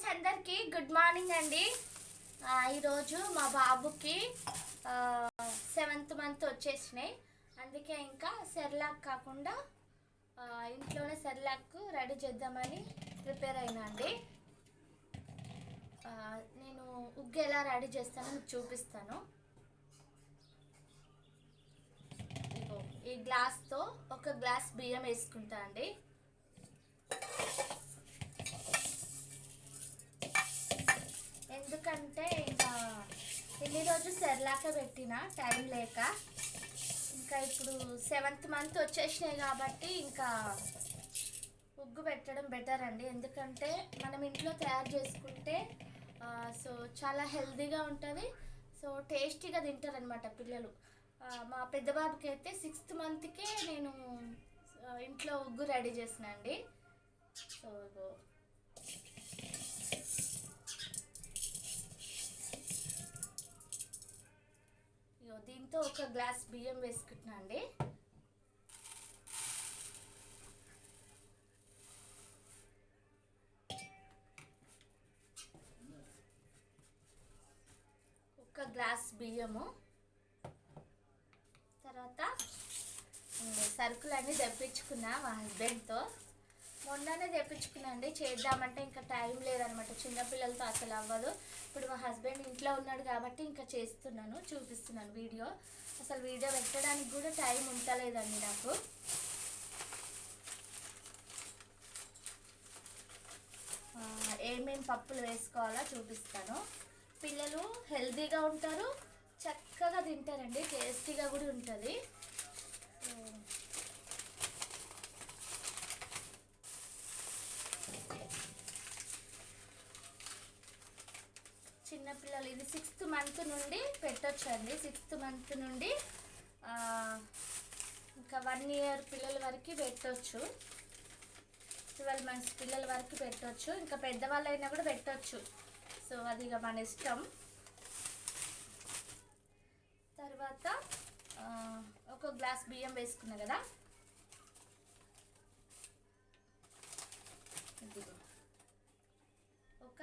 Friends అందరికీ good morning అండి. ఈరోజు మా బాబుకి సెవెంత్ మంత్ వచ్చేసినాయి. అందుకే ఇంకా సెర్లాక్ కాకుండా ఇంట్లోనే సెర్లాక్ రెడీ చేద్దామని ప్రిపేర్ అయినా అండి. నేను ఉగ్గు ఎలా రెడీ చేస్తానో మీకు చూపిస్తాను. ఈ గ్లాస్తో ఒక గ్లాస్ బియ్యం వేసుకుంటా అండి. ఎందుకంటే ఇంకా ఎన్ని రోజులు సెర్లాక పెట్టిన టైం లేక ఇంకా ఇప్పుడు సెవెంత్ మంత్ వచ్చేసినాయి కాబట్టి ఇంకా ఉగ్గు పెట్టడం బెటర్ అండి. ఎందుకంటే మనం ఇంట్లో తయారు చేసుకుంటే సో చాలా హెల్తీగా ఉంటుంది. సో టేస్టీగా తింటారనమాట పిల్లలు. మా పెద్ద బాబుకి అయితే సిక్స్త్ మంత్కే నేను ఇంట్లో ఉగ్గు రెడీ చేసిన అండి. సో దీంతో ఒక గ్లాస్ బియ్యం వేసుకుంటున్నా అండి ఒక గ్లాస్ బియ్యము. తర్వాత సరుకులన్నీ తెప్పించుకున్నా మా హస్బెండ్తో మొన్ననే తెప్పించుకున్నాండి. చేద్దామంటే ఇంకా టైం లేదనమాట. చిన్నపిల్లలతో అసలు అవ్వదు. ఇప్పుడు మా హస్బెండ్ ఇంట్లో ఉన్నాడు కాబట్టి ఇంకా చేస్తున్నాను చూపిస్తున్నాను వీడియో. అసలు వీడియో పెట్టడానికి కూడా టైం ఉంటలేదండి నాకు. ఏమేమి పప్పులు వేసుకోవాలో చూపిస్తాను. పిల్లలు హెల్తీగా ఉంటారు చక్కగా తింటారండి టేస్టీగా కూడా ఉంటుంది. చిన్నపిల్లలు ఇది సిక్స్త్ మంత్ నుండి పెట్టొచ్చండి. సిక్స్త్ మంత్ నుండి ఇంకా వన్ ఇయర్ పిల్లల వరకు పెట్టొచ్చు. ట్వెల్వ్ మంత్స్ పిల్లల వరకు పెట్టొచ్చు. ఇంకా పెద్దవాళ్ళు అయినా కూడా పెట్టొచ్చు. సో అది ఇక మన ఇష్టం. తర్వాత ఒక గ్లాస్ బియ్యం వేసుకున్నా కదా? ఒక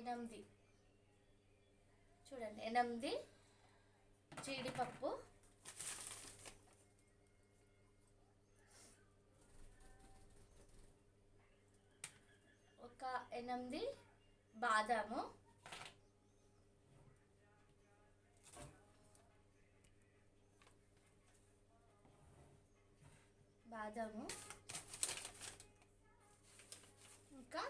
ఎనిమిది. చూడండి ఎనిమిది జీడిపప్పు. ఒక ఎనిమిది బాదాము. బాదాము ఇంకా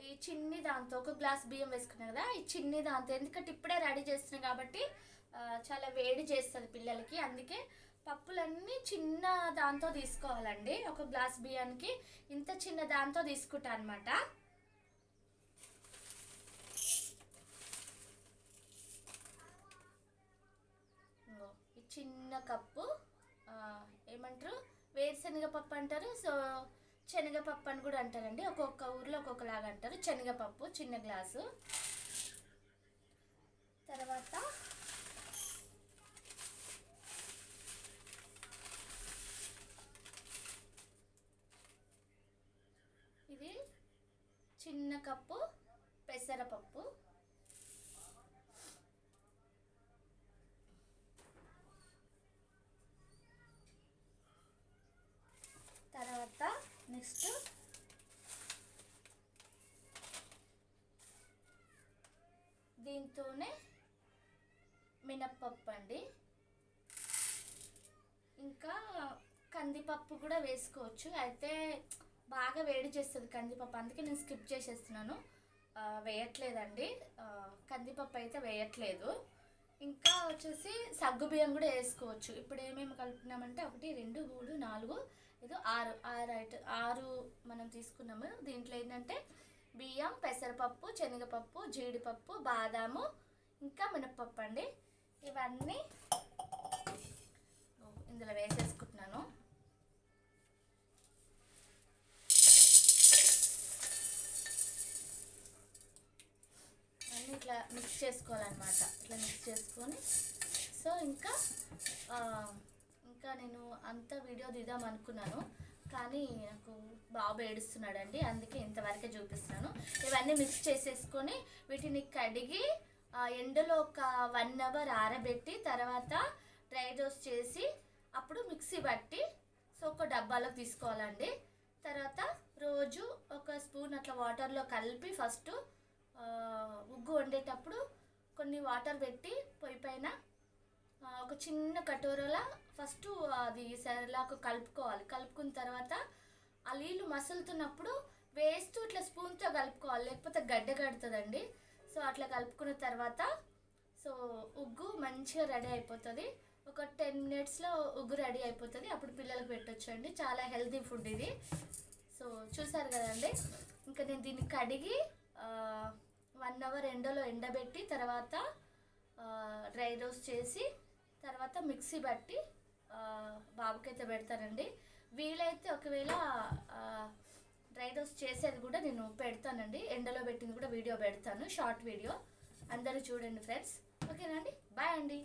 ఈ చిన్ని దాంతో ఒక గ్లాస్ బియ్యం వేసుకున్నా కదా ఈ చిన్ని దాంతో. ఎందుకంటే ఇప్పుడే రెడీ చేస్తున్నాం కాబట్టి చాలా వేడి చేస్తుంది పిల్లలకి. అందుకే పప్పులన్నీ చిన్న దాంతో తీసుకోవాలండి. ఒక గ్లాస్ బియ్యానికి ఇంత చిన్న దాంతో తీసుకుంటా అనమాట ఈ చిన్న కప్పు ఏమంటారు? వేరుశనగ పప్పు అంటారు. సో శనగపప్పు అని కూడా అంటారండి. ఒక్కొక్క ఊర్లో ఒక్కొక్కలాగా అంటారు. శనగపప్పు చిన్న గ్లాసు. తర్వాత ఇది చిన్న కప్పు పెసరపప్పు తర్వాత నెక్స్ట్ దీంతోనే మినప్పప్పు అండి. ఇంకా కందిపప్పు కూడా వేసుకోవచ్చు. అయితే బాగా వేడి చేస్తుంది కందిపప్పు. అందుకే నేను స్కిప్ చేసేస్తున్నాను. వేయట్లేదండి. కందిపప్పు అయితే వేయట్లేదు. ఇంకా వచ్చేసి సగ్గుబియ్యం కూడా వేసుకోవచ్చు. ఇప్పుడు ఏమేమి కలుపుతున్నామంటే ఒకటి రెండు మూడు నాలుగు ఏదో ఆరు ఆరు ఐట ఆరు మనం తీసుకున్నాము. దీంట్లో ఏంటంటే బియ్యం పెసరపప్పు శనగపప్పు జీడిపప్పు బాదాము ఇంకా మినప్పప్పు అండి. ఇవన్నీ ఇందులో వేసేసుకుంటున్నాను. అన్నీ ఇట్లా మిక్స్ చేసుకోవాలన్నమాట. ఇట్లా మిక్స్ చేసుకొని. సో ఇంకా ఇంకా నేను అంత వీడియో తీద్దాం అనుకున్నాను కానీ నాకు బాబు ఏడుస్తున్నాడండి అందుకే ఇంతవరకే చూపిస్తాను ఇవన్నీ మిక్స్ చేసేసుకొని వీటిని కడిగి ఎండలో ఒక వన్ అవర్ ఆరబెట్టి తర్వాత డ్రై రోస్ట్ చేసి అప్పుడు మిక్సీ పట్టి సో ఒక డబ్బాలో తీసుకోవాలండి. తర్వాత రోజు ఒక స్పూన్ అట్లా వాటర్లో కలిపి ఫస్ట్ ఉగ్గు వండేటప్పుడు కొన్ని వాటర్ పెట్టి పొయ్యి పైన ఒక చిన్న కటోరలా ఫస్ట్ అది సరిలాకు కలుపుకోవాలి. కలుపుకున్న తర్వాత ఆ నీళ్ళు మసులుతున్నప్పుడు వేస్తూ ఇట్లా స్పూన్తో కలుపుకోవాలి. లేకపోతే గడ్డ కడుతుందండి. సో అట్లా కలుపుకున్న తర్వాత సో ఉగ్గు మంచిగా రెడీ అయిపోతుంది. ఒక టెన్ మినిట్స్లో ఉగ్గు రెడీ అయిపోతుంది. అప్పుడు పిల్లలకు పెట్టొచ్చు అండి చాలా హెల్తీ ఫుడ్ ఇది. సో చూసారు కదండి? ఇంకా నేను దీన్ని కడిగి వన్ అవర్ ఎండలో ఎండబెట్టి తర్వాత డ్రై రోస్ట్ చేసి తర్వాత మిక్సీ బట్టి బాబుకైతే పెడతానండి. వీలైతే ఒకవేళ డ్రై రోస్ట్ చేసేది కూడా నేను పెడతానండి. ఎండలో పెట్టింది కూడా వీడియో పెడతాను షార్ట్ వీడియో. అందరూ చూడండి ఫ్రెండ్స్. ఓకేనండి బాయ్ అండి.